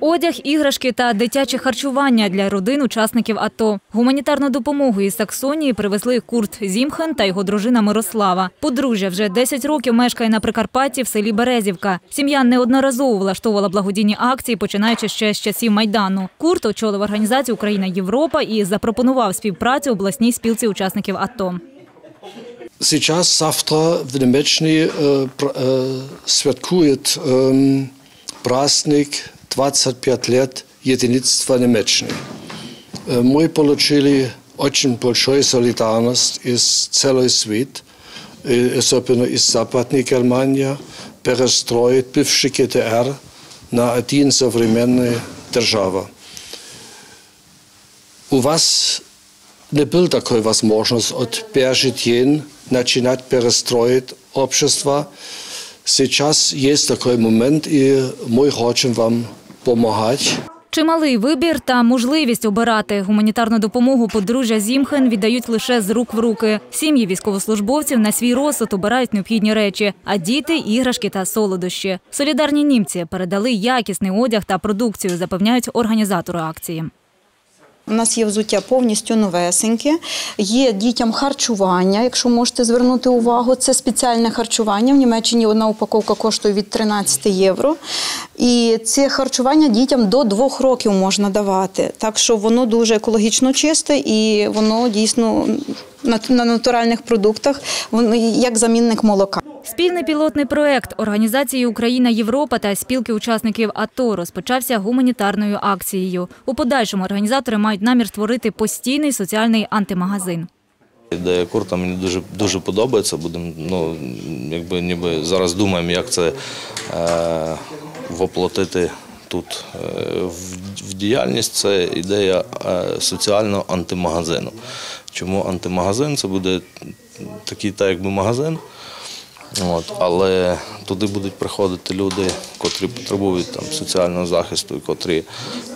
Одяг, іграшки та дитяче харчування для родин учасників АТО. Гуманітарну допомогу із Саксонії привезли Курт Зімхен та його дружина Мирослава. Подружжя вже 10 років мешкає на Прикарпатті в селі Березівка. Сім'я неодноразово влаштовувала благодійні акції, починаючи ще з часів Майдану. Курт очолив організацію Україна Європа і запропонував співпрацю обласній спілці учасників АТО. Сейчас завтра в Немеччині е, е, святкують ем, праздник 25 лет единства Немеччины. Э, Мы получили очень большую солидарность из целый свет, э, особенно из Западной Германии, перестроить бывший ГДР на один современный держава. У вас не было такой возможности от первых день начинать перестроить общество. Сейчас есть такой момент, и мы хотим вам помогать. Чималий вибір та можливість обирати гуманітарну допомогу подружжя Зімхен віддають лише з рук в руки. Сім'ї військовослужбовців на свій розсуд обирають необхідні речі, а діти іграшки та солодощі. Солідарні німці передали якісний одяг та продукцію, запевняють організатори акції. У нас є взуття повністю новесеньке, є дітям харчування, якщо можете звернути увагу, це спеціальне харчування. В Німеччині одна упаковка коштує від 13 євро. І це харчування дітям до двох років можна давати. Так що воно дуже екологічно чисте і воно дійсно на- на натуральних продуктах, воно як замінник молока. Спільний пілотний проект організації Україна Європа та спілки учасників АТО розпочався гуманітарною акцією. У подальшому організатори мають намір створити постійний соціальний антимагазин. Ідея курта мені дуже дуже подобається. Будемо ну якби ніби зараз думаємо, як це е, воплотити тут е, в, в діяльність. Це ідея е, соціального антимагазину. Чому антимагазин? Це буде такий, так якби магазин. От, але туди будуть приходити люди, котрі потребують там соціального захисту, котрі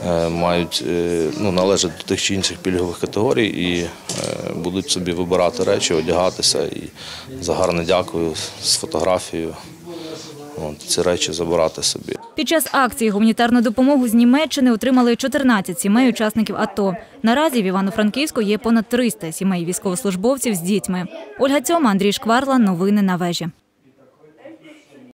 е, мають е, ну, належать до тих чи інших пільгових категорій і е, будуть собі вибирати речі, одягатися і за гарне дякую з фотографією. От, ці речі забирати собі. Під час акції гуманітарну допомогу з Німеччини отримали 14 сімей учасників АТО. Наразі в Івано-Франківську є понад 300 сімей військовослужбовців з дітьми. Ольга Цьома, Андрій Шкварла. Новини на вежі.